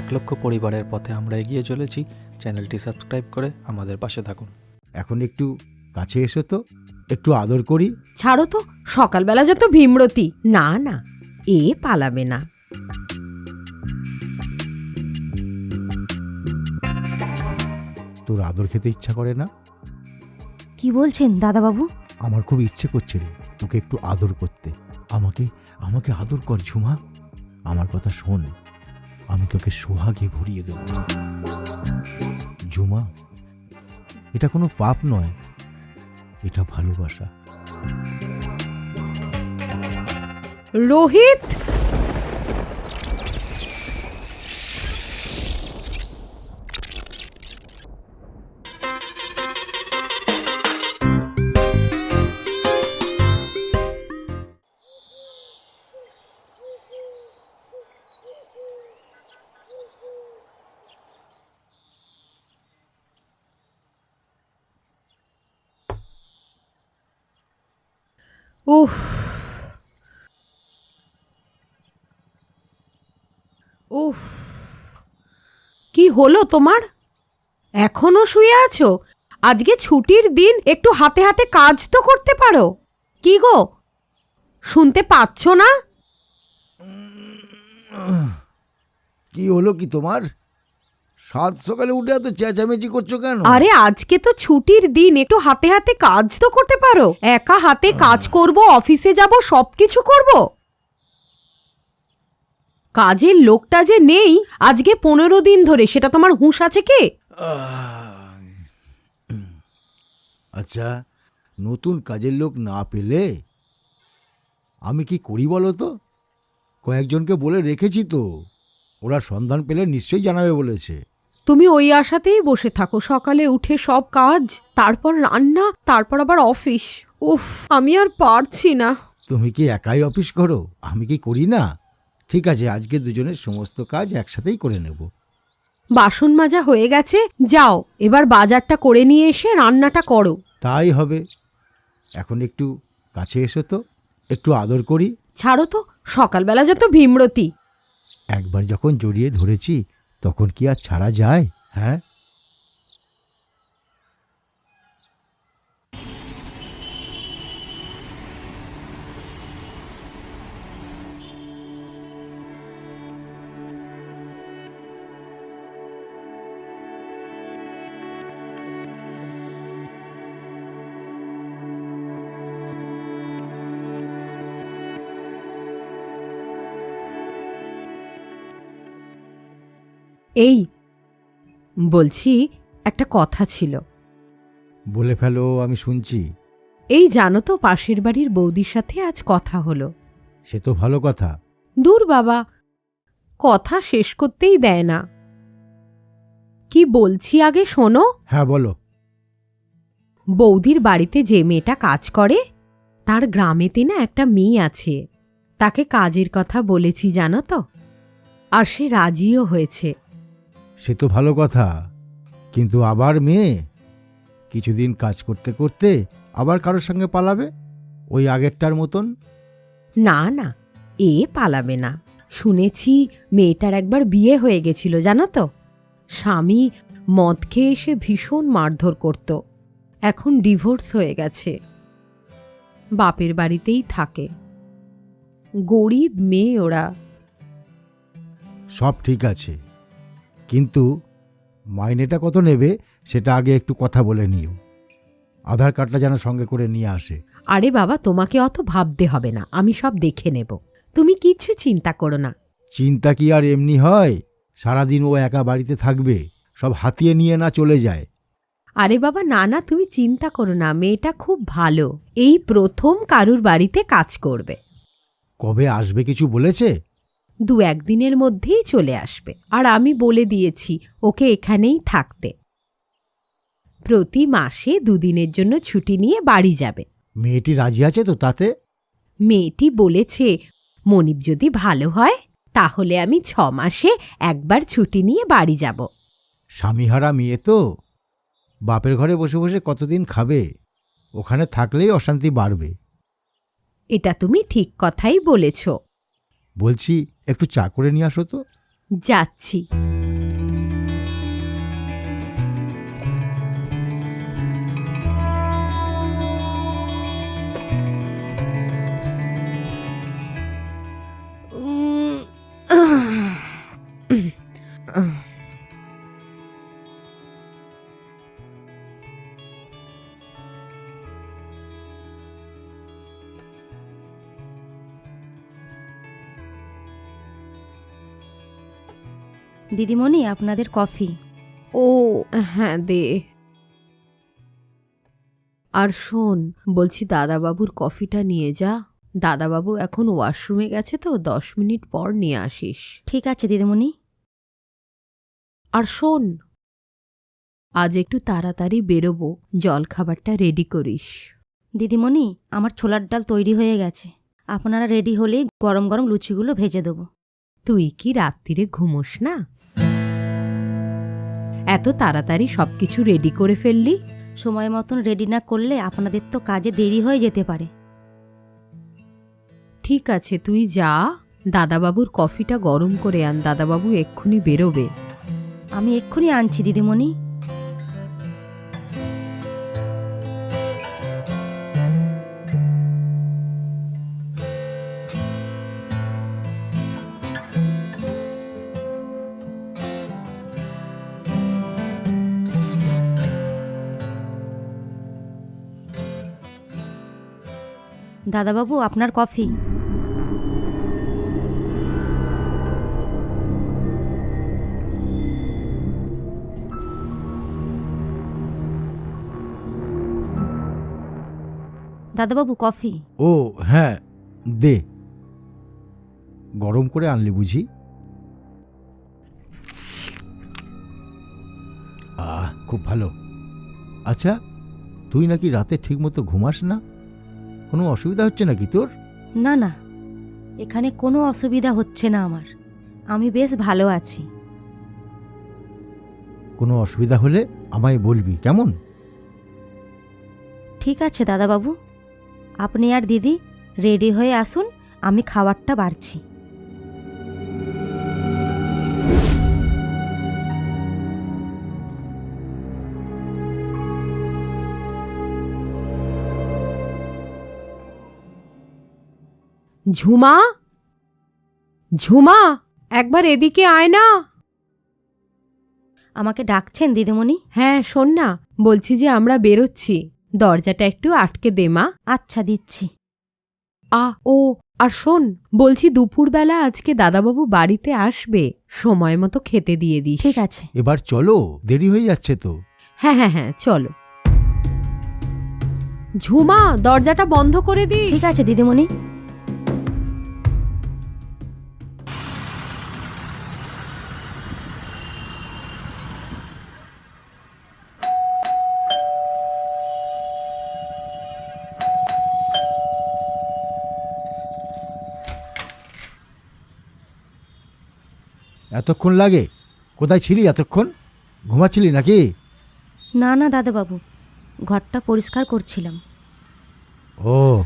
এক লক্ষ পরিবারের পথে আমরা এগিয়ে চলেছি। চ্যানেলটি সাবস্ক্রাইব করে আমাদের পাশে থাকুন। এখন একটু কাছে এসো তো একটু আদর করি। ছাড়ো তো সকালবেলা যত ভীমরতি। না না এ পালাবে না। তোর আদর খেতে ইচ্ছা করে না? কি বলছেন দাদাবাবু? আমার খুব ইচ্ছে করছে রে তোকে একটু আদর করতে। আমাকে আমাকে আদর কর ঝুমা। আমার কথা শোন। আমি তোকে সোহাগে ভরিয়ে দেব। জুমা এটা কোনো পাপ নয় এটা ভালোবাসা। রোহিত! উফ কি হলো তোমার? এখনও শুয়ে আছো? আজকে ছুটির দিন একটু হাতে হাতে কাজ তো করতে পারো। কি গো? শুনতে পাচ্ছ না? কি হলো কি তোমার? সাত সকালে উঠে এত চেঁচামেচি করছ কেন? আরে আজকে তো ছুটির দিন একটু হাতে হাতে কাজ তো করতে পারো। একা হাতে কাজ করব অফিসে যাব সব কিছু করব। কাজের লোকটা যে নেই আজকে পনেরো দিন ধরে সেটা তোমার হুঁশ আছে কি? আচ্ছা নতুন কাজের লোক না পেলে? আমি কি করি বলো তো? কয়েকজনকে বলে রেখেছি তো। ওরা সন্ধান পেলে নিশ্চয়ই জানাবে বলেছে। তুমি ওই আশাতেই বসে থাকো সকালে উঠে সব কাজ তারপর রান্না তারপর আবার অফিস। উফ আমি আর পারছি না। তুমি কি একাই অফিস করো? আমি কি করি না? ঠিক আছে আজকে দুজনের সমস্ত কাজ একসাথেই করে নেব। বাসন মাজা হয়ে গেছে যাও এবার বাজারটা করে নিয়ে এসে রান্নাটা করো। তাই হবে। এখন একটু কাছে এসো তো একটু আদর করি। ছাড়ো তো সকালবেলা যত ভীমরতি। একবার যখন জড়িয়ে ধরেছি তখন কি আর ছাড়া যায় হ্যাঁ? এই বলছি একটা কথা ছিল। বলে ফেলো আমি শুনছি। এই জানো তো পাশের বাড়ির বৌদির সাথে আজ কথা হলো। সে তো ভালো কথা। দূর বাবা কথা শেষ করতেই দেয় না। কি বলছি আগে শোনো। হ্যাঁ বলো। বৌদির বাড়িতে যে মেয়েটা কাজ করে তার গ্রামেতে না একটা মেয়ে আছে। তাকে কাজের কথা বলেছি জানো তো? আর সে রাজিও হয়েছে। সে তো ভালো কথা। কিন্তু আবার মেয়ে? কিছুদিন কাজ করতে করতে আবার কারোর সঙ্গে পালাবে? ওই আগেরটার মতন? না না এ পালাবে না। শুনেছি মেয়েটার একবার বিয়ে হয়ে গেছিল জানো তো? স্বামী মদ খেয়ে এসে ভীষণ মারধর করত। এখন ডিভোর্স হয়ে গেছে। বাপের বাড়িতেই থাকে। গরিব মেয়ে ওরা। সব ঠিক আছে। কিন্তু মাইনেটা কত নেবে সেটা আগে একটু কথা বলে নিও। আধার কার্ডটা যেন সঙ্গে করে নিয়ে আসে। আরে বাবা তোমাকে অত ভাবতে হবে না আমি সব দেখে নেব। তুমি কিচ্ছু চিন্তা করো না। চিন্তা কি আর এমনি হয়? সারাদিন ও একা বাড়িতে থাকবে সব হাতিয়ে নিয়ে না চলে যায়। আরে বাবা না না তুমি চিন্তা করো না মেয়েটা খুব ভালো। এই প্রথম কারুর বাড়িতে কাজ করবে। কবে আসবে কিছু বলেছে? দু একদিনের মধ্যেই চলে আসবে। আর আমি বলে দিয়েছি ওকে এখানেই থাকতে। প্রতি মাসে দুদিনের জন্য ছুটি নিয়ে বাড়ি যাবে। মেয়েটি রাজি আছে তো তাতে? মেয়েটি বলেছে মনিব যদি ভালো হয় তাহলে আমি ছ মাসে একবার ছুটি নিয়ে বাড়ি যাব। স্বামীহারা মেয়ে তো। বাপের ঘরে বসে বসে কতদিন খাবে? ওখানে থাকলেই অশান্তি বাড়বে। এটা তুমি ঠিক কথাই বলেছ। বলছি একটু চা করে নিয়ে আসো তো। যাচ্ছি। দিদিমণি আপনাদের কফি। ও হ্যাঁ দে। আর শোন বলছি দাদাবাবুর কফিটা নিয়ে যা। দাদাবাবু এখন ওয়াশরুমে গেছে তো দশ মিনিট পর নিয়ে আসিস। ঠিক আছে দিদিমণি। আর শোন আজ একটু তাড়াতাড়ি বেরোবো জলখাবারটা রেডি করিস। দিদিমণি আমার ছোলার ডাল তৈরি হয়ে গেছে। আপনারা রেডি হলেই গরম গরম লুচিগুলো ভেজে দেবো। তুই কি রাত্রিরে ঘুমোস না? এত তাড়াতাড়ি সব কিছু রেডি করে ফেললি? সময় মতন রেডি না করলে আপনাদের তো কাজে দেরি হয়ে যেতে পারে। ঠিক আছে, তুই যা। দাদাবাবুর কফিটা গরম করে আন। দাদাবাবু এক্ষুনি বেরোবে। আমি এক্ষুনি আনছি, দিদিমণি। দাদাবাবু, আপনার কফি। দাদাবাবু, কফি। ও হ্যাঁ দে। গরম করে আনলি বুঝি? খুব ভালো। আচ্ছা তুই নাকি রাতে ঠিকমতো ঘুমাস না? কোনো অসুবিধা হচ্ছে নাকি তোর? না না। এখানে কোনো অসুবিধা হচ্ছে না আমার। আমি বেশ ভালো আছি। কোনো অসুবিধা হলে আমায় বলবি কেমন? ঠিক আছে দাদাবাবু। আপনি আর দিদি রেডি হয়ে আসুন আমি খাবারটা বাড়ছি। ঝুমা? ঝুমা একবার এদিকে আয় না। আমাকে ডাকছেন দিদিমণি? হ্যাঁ শোন না বলছি যে আমরা বেরোচ্ছি। দরজাটা একটু আটকে দে মা। আচ্ছা দিচ্ছি। আ ও আর শোন বলছি দুপুরবেলা আজকে দাদাবাবু বাড়িতে আসবে সময় মতো খেতে দিয়ে দিই ঠিক আছে। এবার চলো দেরি হয়ে যাচ্ছে তো। হ্যাঁ হ্যাঁ হ্যাঁ চলো। ঝুমা দরজাটা বন্ধ করে দিই ঠিক আছে দিদিমণি। এতক্ষণ লাগে? কোথায় ছিলি এতক্ষণ? ঘুমাচ্ছিলি নাকি? না না দাদাবাবু। ঘরটা পরিষ্কার করছিলাম। ও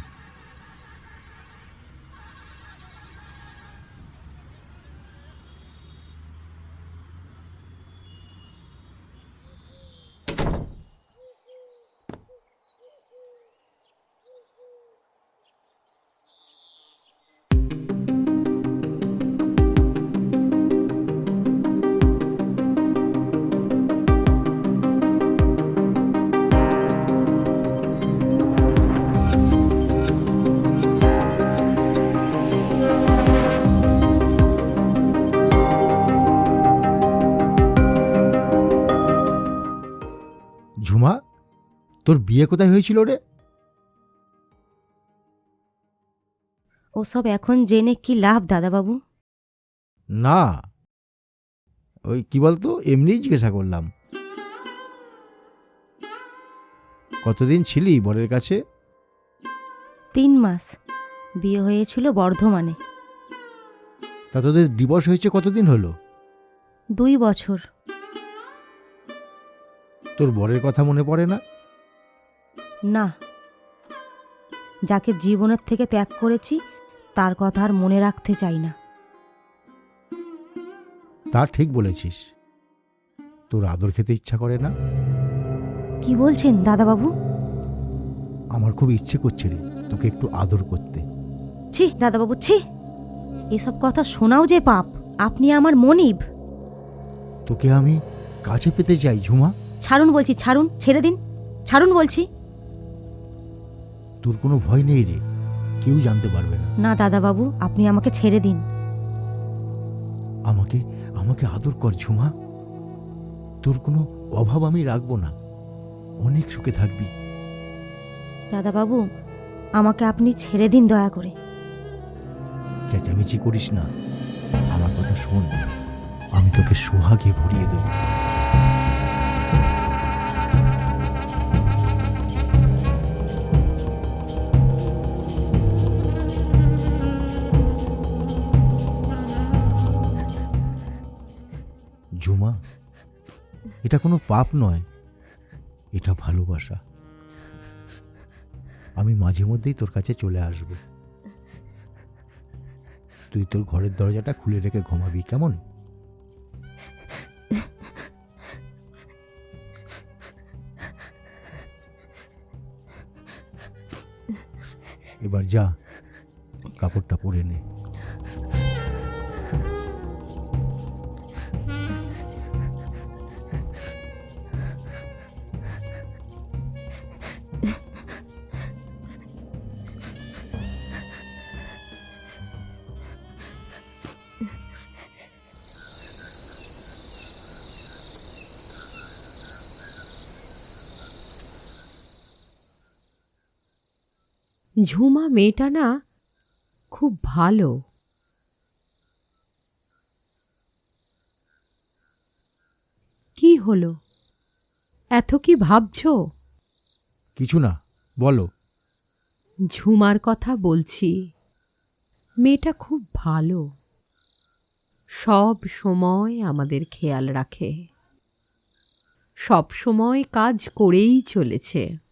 তোর বিয়ে কোথায় হয়েছিল রে? ওসব এখন জেনে কি লাভ দাদাবাবু? না। ওই কি বলতো এমনিই জিজ্ঞাসা করলাম। কতদিন ছিলি বরের কাছে? তিন মাস। বিয়ে হয়েছিল বর্ধমানে। তা তোদের ডিভোর্স হয়েছে কতদিন হলো? দুই বছর। তোর বরের কথা মনে পড়ে না? না যাকে জীবনের থেকে ত্যাগ করেছি তার কথা আর মনে রাখতে চাই না। তা ঠিক বলেছিস। তোর আদর খেতে ইচ্ছা করে না? কি বলছেন দাদাবাবু? আমার খুব ইচ্ছে করছে রে তোকে একটু আদর করতে। ছি দাদাবাবু ছি! এসব কথা শোনাও যে পাপ আপনি আমার মনিব। তোকে আমি কাছে পেতে চাই ঝুমা। ছাড়ুন বলছি ছাড়ুন ছেড়ে দিন। ছাড়ুন বলছি। তোর কোনো ভয় নেই রে। কেউ জানতে পারবে না। না দাদাবাবু আপনি আমাকে ছেড়ে দিন। আমাকে আমাকে আদর কর ঝুমা। তোর কোনো অভাব আমি রাখব না। অনেক সুখে থাকবি। দাদাবাবু আমাকে আপনি ছেড়ে দিন দয়া করে। চেঁচামেচি করিস না। আমার কথা শোন। আমি তোকে সোহাগে ভরিয়ে দেব। এটা কোনো পাপ নয়। এটা ভালোবাসা। আমি মাঝে মধ্যেই তোর কাছে চলে আসব। তুই তোর ঘরের দরজাটা খুলে রেখে ঘুমাবি, কেমন? এবার যা, কাপড়টা পরে নে। ঝুমা মেয়েটা না খুব ভালো। কি হলো? এত কি ভাবছ? কিছু না বলো। ঝুমার কথা বলছি। মেয়েটা খুব ভালো। সব সময় আমাদের খেয়াল রাখে। সব সময় কাজ করেই চলেছে।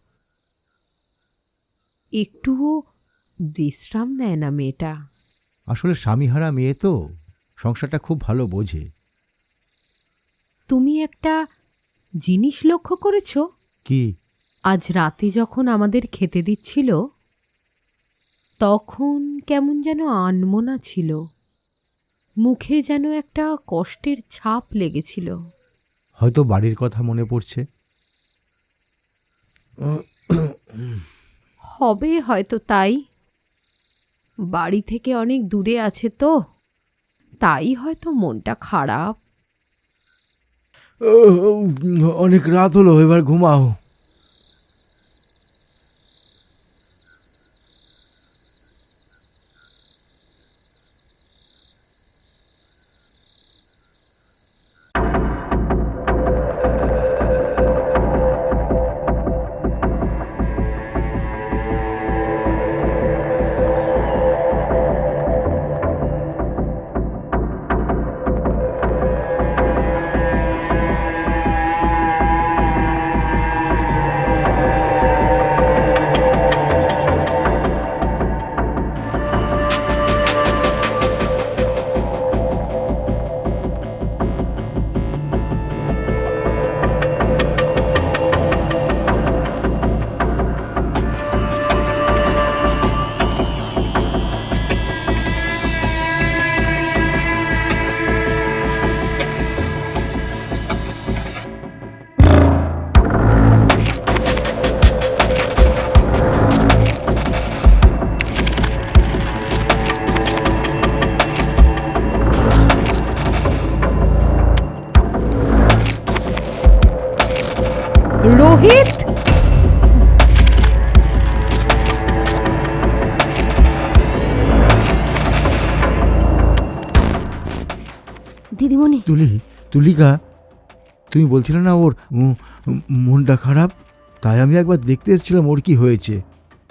একটুও বিশ্রাম নেয় না মেয়েটা। আসলে স্বামীহারা মেয়ে তো সংসারটা খুব ভালো বোঝে। তুমি একটা জিনিস লক্ষ্য করেছ? কি? আজ রাতে যখন আমাদের খেতে দিচ্ছিল তখন কেমন যেন আনমনা ছিল। মুখে যেন একটা কষ্টের ছাপ লেগেছিল। হয়তো বাড়ির কথা মনে পড়ছে। হবে হয়তো তাই। বাড়ি থেকে অনেক দূরে আছে তো, তাই হয়তো মনটা খারাপ। অনেক রাত হলো, এবার ঘুমাও। দিদিমণি। তুলি তুলিকা তুমি বলছিলে না ওর মনটা খারাপ? তাই আমি একবার দেখতে এসেছিলাম ওর কি হয়েছে।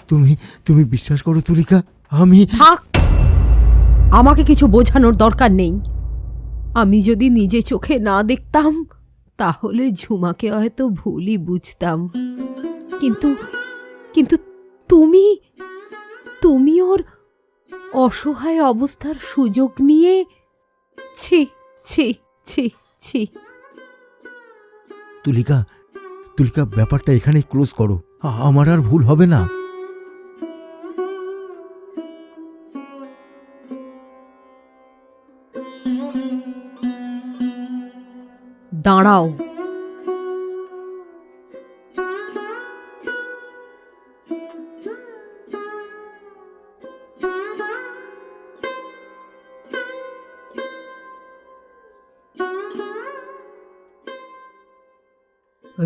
তুমি তুমি বিশ্বাস করো তুলিকা আমি থাক! আমাকে কিছু বোঝানোর দরকার নেই। আমি যদি নিজে চোখে না দেখতাম তাহলে ঝুমাকে হয়তো ভুলই বুঝতাম। কিন্তু কিন্তু তুমি তুমি ওর অসহায় অবস্থার সুযোগ নিয়ে ছি! ছি ছি ছি। তুলিকা তুলিকা ব্যাপারটা এখানেই ক্লোজ করো। আমার আর ভুল হবে না। দাঁড়াও।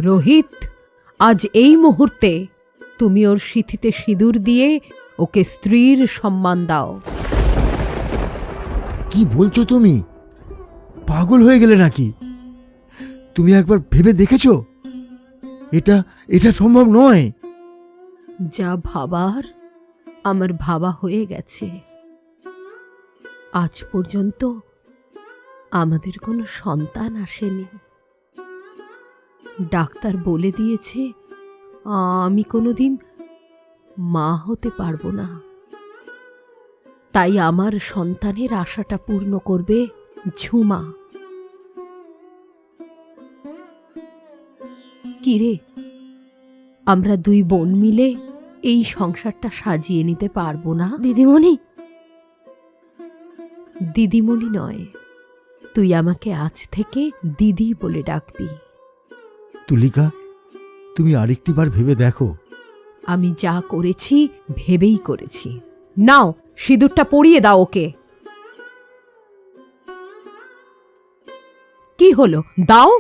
রোহিত আজ এই মুহূর্তে তুমি ওর সিথিতে সিঁদুর দিয়ে ওকে স্ত্রীর সম্মান দাও। কি বলছো তুমি? পাগল হয়ে গেলে নাকি? তুমি একবার ভেবে দেখেছ? এটা এটা সম্ভব নয়। যা ভাবার আমার ভাবা হয়ে গেছে। আজ পর্যন্ত আমাদের কোনো সন্তান আসেনি। ডাক্তার বলে দিয়েছে আমি কোনোদিন মা হতে পারব না। তাই আমার সন্তানের আশাটা পূর্ণ করবে ঝুমা। কিরে আমরা দুই বোন মিলে এই সংসারটা সাজিয়ে নিতে পারব না? দিদিমণি। দিদিমণি নয় তুই আমাকে আজ থেকে দিদি বলে ডাকবি। তুলিকা, তুমি আরেকটি বার ভেবে দেখো। আমি যা করেছি, ভেবেই করেছি। নাও, সিঁদুরটা পরিয়ে দাও ওকে। কি হলো? দাও।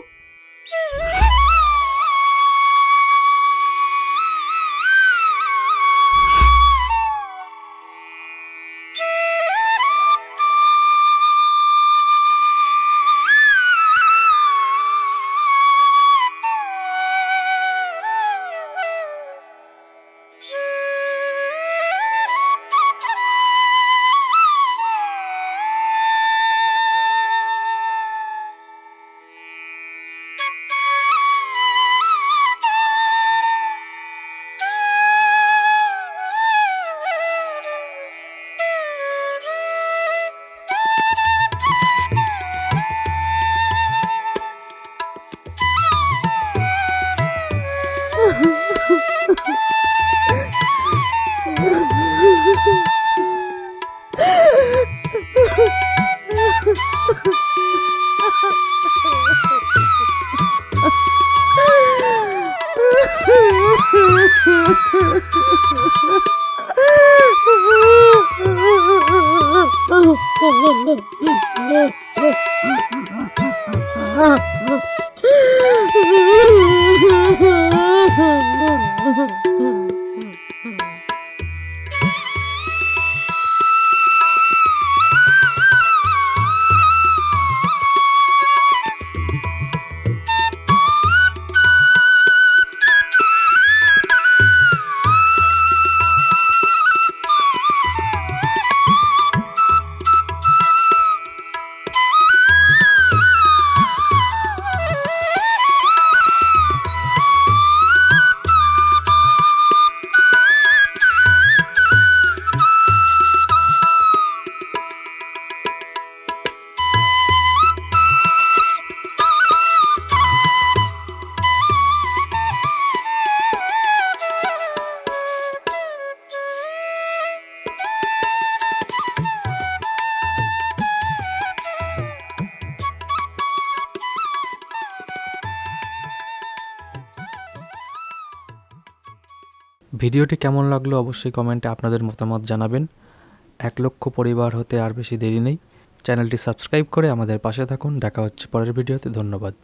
ভিডিওটি কেমন লাগল অবশ্যই কমেন্টে আপনাদের মতামত জানাবেন। এক লক্ষ পরিবার হতে আর বেশি দেরি নেই। চ্যানেলটি সাবস্ক্রাইব করে আমাদের পাশে থাকুন। দেখা হচ্ছে পরের ভিডিওতে। ধন্যবাদ।